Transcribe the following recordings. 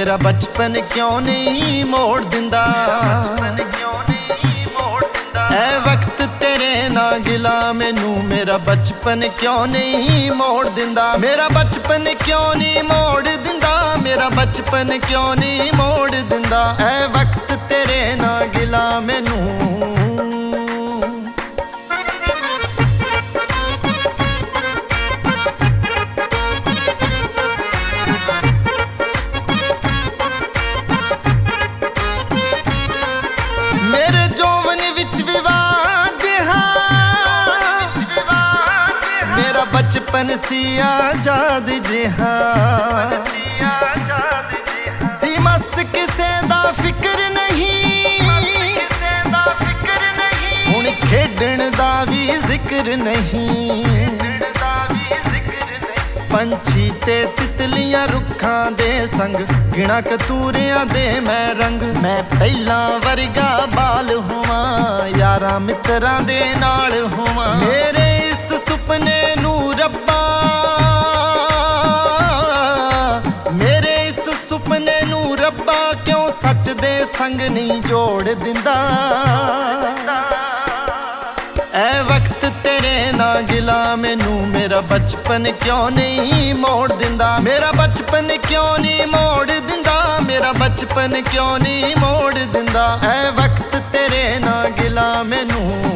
ਮੇਰਾ ਬਚਪਨ ਕਿਉਂ ਨਹੀਂ ਮੋੜ ਦਿੰਦਾ ਕਿਉਂ ਨਹੀਂ ਮੋੜ ਦਿੰਦਾ? ਐ ਵਕਤ ਤੇਰੇ ਨਾਲ ਗਿਲਾ, ਮੈਨੂੰ ਮੇਰਾ ਬਚਪਨ ਕਿਉਂ ਨਹੀਂ ਮੋੜ ਦਿੰਦਾ? ਮੇਰਾ ਬਚਪਨ ਕਿਉਂ ਨਹੀਂ ਮੋੜ ਦਿੰਦਾ? ਮੇਰਾ ਬਚਪਨ ਕਿਉਂ ਨਹੀਂ ਮੋੜ ਦਿੰਦਾ? ਐ ਵਕਤ ਤੇਰੇ ਨਾਲ ਗਿਲਾ, ਮੈਨੂੰ ਮੇਰਾ ਬਚਪਨ ਸੀ ਆਜ਼ਾਦ ਜਿਹਾ ਸੀ ਮਸਤ ਕਿਸੇ ਦਾ ਫਿਕਰ ਨਹੀਂ ਹੁਣ ਖੇਡਣ ਦਾ ਵੀ ਜ਼ਿਕਰ ਨਹੀਂ ਪੰਛੀ ਤੇ ਤਿਤਲੀਆਂ ਰੁੱਖਾਂ ਦੇ ਸੰਗ ਗਿਣਾ ਕਤੂਰਿਆਂ ਦੇ ਮੈਂ ਰੰਗ ਮੈਂ ਪਹਿਲਾਂ ਵਰਗਾ ਬਾਲ ਹੋਵਾਂ ਯਾਰਾਂ ਮਿੱਤਰਾਂ ਦੇ ਨਾਲ ਹੋਵਾਂ ਦੇ ਨਹੀਂ ਜੋੜ ਦਿੰਦਾ। ਐ ਵਕਤ ਤੇਰੇ ਨਾਲ ਗਿਲਾ, ਮੈਨੂੰ ਮੇਰਾ ਬਚਪਨ ਕਿਉਂ ਨਹੀਂ ਮੋੜ ਦਿੰਦਾ? ਮੇਰਾ ਬਚਪਨ ਕਿਉਂ ਨਹੀਂ ਮੋੜ ਦਿੰਦਾ? ਮੇਰਾ ਬਚਪਨ ਕਿਉਂ ਨਹੀਂ ਮੋੜ ਦਿੰਦਾ? ਐ ਵਕਤ ਤੇਰੇ ਨਾਲ ਗਿਲਾ, ਮੈਨੂੰ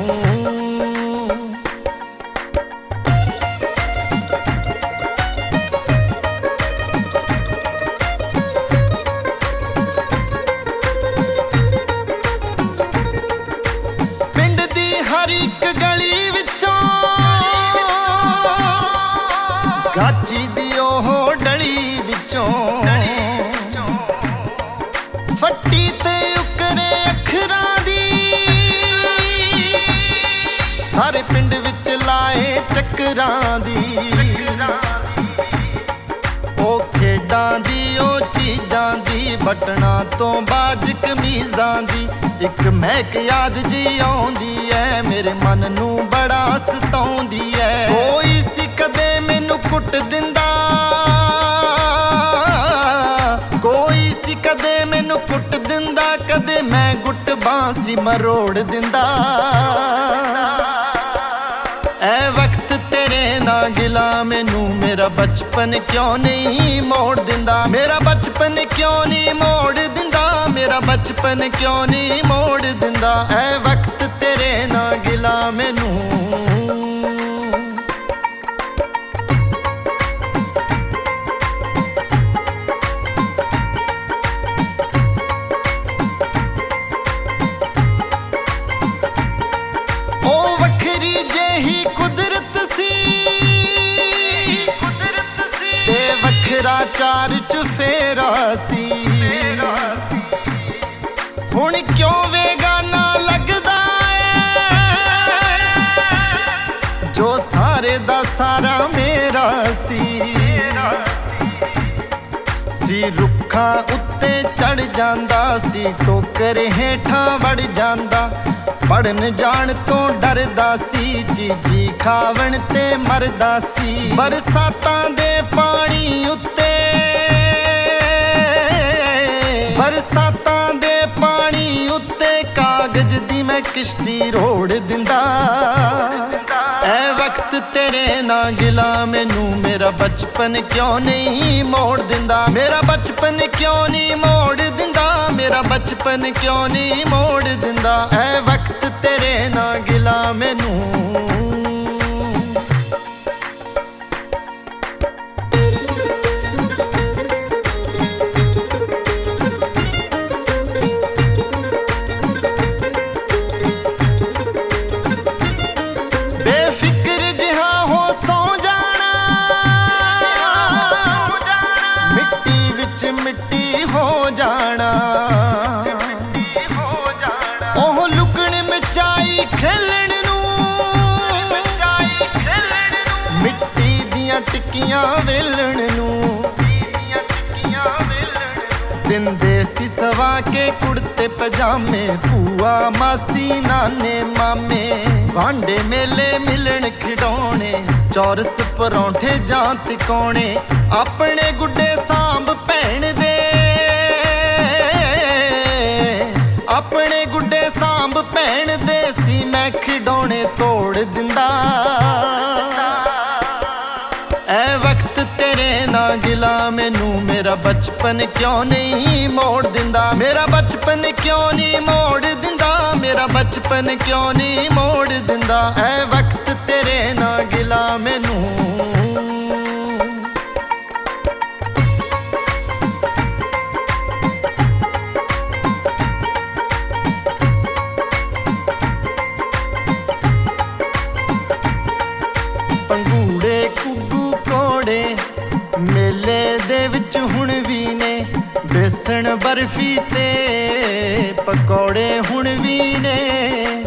ਚੱਕਰਾਂ ਦੀ। ਉਹ ਖੇਡਾਂ ਦੀ, ਉਹ ਚੀਜ਼ਾਂ ਦੀ ਬਟਣਾ ਤੋਂ ਬਾਜ ਕਮੀਜ਼ਾਂ ਦੀ। ਇੱਕ ਮਹਿਕ ਯਾਦ ਜੀ ਆਉਂਦੀ ਐ, ਮੇਰੇ ਮਨ ਨੂੰ ਬੜਾ ਸਤਾਉਂਦੀ ਐ। ਕੋਈ ਸੀ ਕਦੇ ਮੈਨੂੰ ਕੁੱਟ ਦਿੰਦਾ। ਕੋਈ ਸੀ ਕਦੇ ਮੈਨੂੰ ਕੁੱਟ ਦਿੰਦਾ, ਕਦੇ ਮੈਂ ਗੁੱਟ ਬਾਂਸੀ ਮਰੋੜ ਦਿੰਦਾ। ਮੇਰਾ ਬਚਪਨ ਕਿਉਂ ਨਹੀਂ ਮੋੜ ਦਿੰਦਾ? ਮੇਰਾ ਬਚਪਨ ਕਿਉਂ ਨਹੀਂ ਮੋੜ ਦਿੰਦਾ? ਮੇਰਾ ਬਚਪਨ ਕਿਉਂ ਨਹੀਂ ਮੋੜ ਦਿੰਦਾ? ਐ ਵਕਤ ਤੇਰੇ ਨਾਲ ਗਿਲਾ ਮੈਨੂੰ। ਵੱਖਰਾ ਚਾਰ ਚੁਫੇਰਾ ਸੀ। ਹੁਣ ਕਿਉਂ ਵੇਗਾਨਾ ਲੱਗਦਾ ਏ? ਜੋ ਸਾਰੇ ਦਾ ਸਾਰਾ ਮੇਰਾ ਸੀ। ਸੀ ਰੁੱਖਾਂ ਉੱਤੇ ਚੜ ਜਾਂਦਾ ਸੀ, ਟੋਕਰ ਹੇਠਾਂ ਵੜ ਜਾਂਦਾ। ਪੜਨ ਜਾਣ ਤੋਂ ਡਰਦਾ ਸੀ, ਚੀਜੀ ਖਾਵਣ ਤੇ ਮਰਦਾ ਸੀ। ਬਰਸਾਤਾਂ ਦੇ ਪਾਣੀ ਉੱਤੇ, ਬਰਸਾਤਾਂ ਦੇ ਪਾਣੀ ਉੱਤੇ ਕਾਗਜ਼ ਦੀ ਮੈਂ ਕਿਸ਼ਤੀ ਰੋੜ ਦਿੰਦਾ। ਐ ਵਕਤ ਤੇਰੇ ਨਾਲ ਗਿਲਾ, ਮੈਨੂੰ ਮੇਰਾ ਬਚਪਨ ਕਿਉਂ ਨਹੀਂ ਮੋੜ ਦਿੰਦਾ? ਮੇਰਾ ਬਚਪਨ ਕਿਉਂ ਨਹੀਂ ਮੋੜ ਦਿੰਦਾ? ਮੇਰਾ ਬਚਪਨ ਕਿਉਂ ਨਹੀਂ ਮੋੜ ਦਿੰਦਾ? ਦਿੰਦੇ ਸੀ ਸਵਾ ਕੇ ਕੁੜਤੇ ਪਜਾਮੇ ਪੂਆ ਮਾਸੀ, ਨਾਨੇ, ਮਾਮੇ। ਵਾਂਡੇ ਮੇਲੇ ਮਿਲਣ ਖਿਡੌਣੇ, ਚੌਰਸ ਪਰੌਂਠੇ ਜਾਂ ਤਿਕੋਣੇ, ਆਪਣੇ ਗੁੱਡੇ ਸਾਂਭ ਭੈਣ ਦੇ। ਆਪਣੇ ਗੁੱਡੇ ਸਾਂਭ ਭੈਣ ਦੇ ਸੀ ਮੈਂ ਖਿਡੌਣੇ ਤੋੜ ਦਿੰਦਾ। ਐ ਵਕਤ ਤੇਰੇ ਨਾ ਗਿਲਾ, ਮੈਨੂੰ ਮੇਰਾ ਬਚਪਨ ਕਿਉਂ ਨਹੀਂ ਮੋੜ ਦਿੰਦਾ? ਮੇਰਾ ਬਚਪਨ ਕਿਉਂ ਨਹੀਂ ਮੋੜ ਦਿੰਦਾ? ਮੇਰਾ ਬਚਪਨ ਕਿਉਂ ਨਹੀਂ ਮੋੜ ਦਿੰਦਾ? ਐ ਵਕਤ ਤੇਰੇ ਨਾਲ ਗਿਲਾ ਮੈਨੂੰ। ਵਿੱਚ ਹੁਣ ਵੀ ਨੇ, ਬੇਸਣ ਬਰਫੀ ਤੇ ਪਕੌੜੇ ਹੁਣ ਵੀ ਨੇ।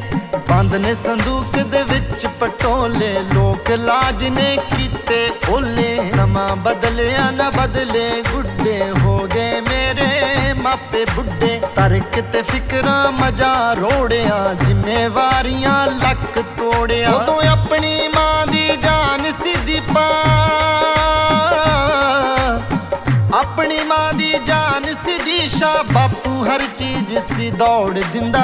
ਬੰਦ ਨੇ ਸੰਦੂਕ ਦੇ ਵਿੱਚ ਪਟੋਲੇ, ਲੋਕ ਲਾਜ ਨੇ ਕੀਤੇ ਓਲੇ। ਸਮਾਂ ਬਦਲਿਆ ਨਾ ਬਦਲੇ, ਗੁੱਡੇ ਹੋ ਗਏ ਮੇਰੇ ਮਾਪੇ ਬੁੱਢੇ। ਤਰਕ ਤੇ ਫਿਕਰਾਂ ਮਜਾ ਰੋੜਿਆ, ਜ਼ਿੰਮੇਵਾਰੀਆਂ ਲੱਕ ਤੋੜਿਆ। ਸਿੱਧੀ ਬਾਪੂ ਹਰ ਚੀਜ਼ ਸੀ ਦੌੜ ਦਿੰਦਾ।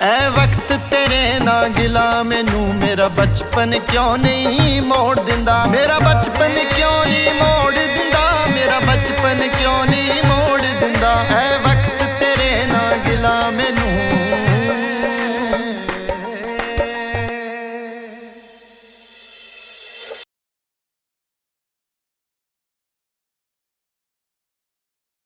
ਐ ਵਕਤ ਤੇਰੇ ਨਾਲ ਗਿਲਾ, ਮੈਨੂੰ ਮੇਰਾ ਬਚਪਨ ਕਿਉਂ ਨਹੀਂ ਮੋੜ ਦਿੰਦਾ? ਮੇਰਾ ਬਚਪਨ ਕਿਉਂ ਨਹੀਂ ਮੋੜ ਦਿੰਦਾ? ਮੇਰਾ ਬਚਪਨ ਕਿਉਂ ਨਹੀਂ ਮੋੜ ਦਿੰਦਾ? ਐ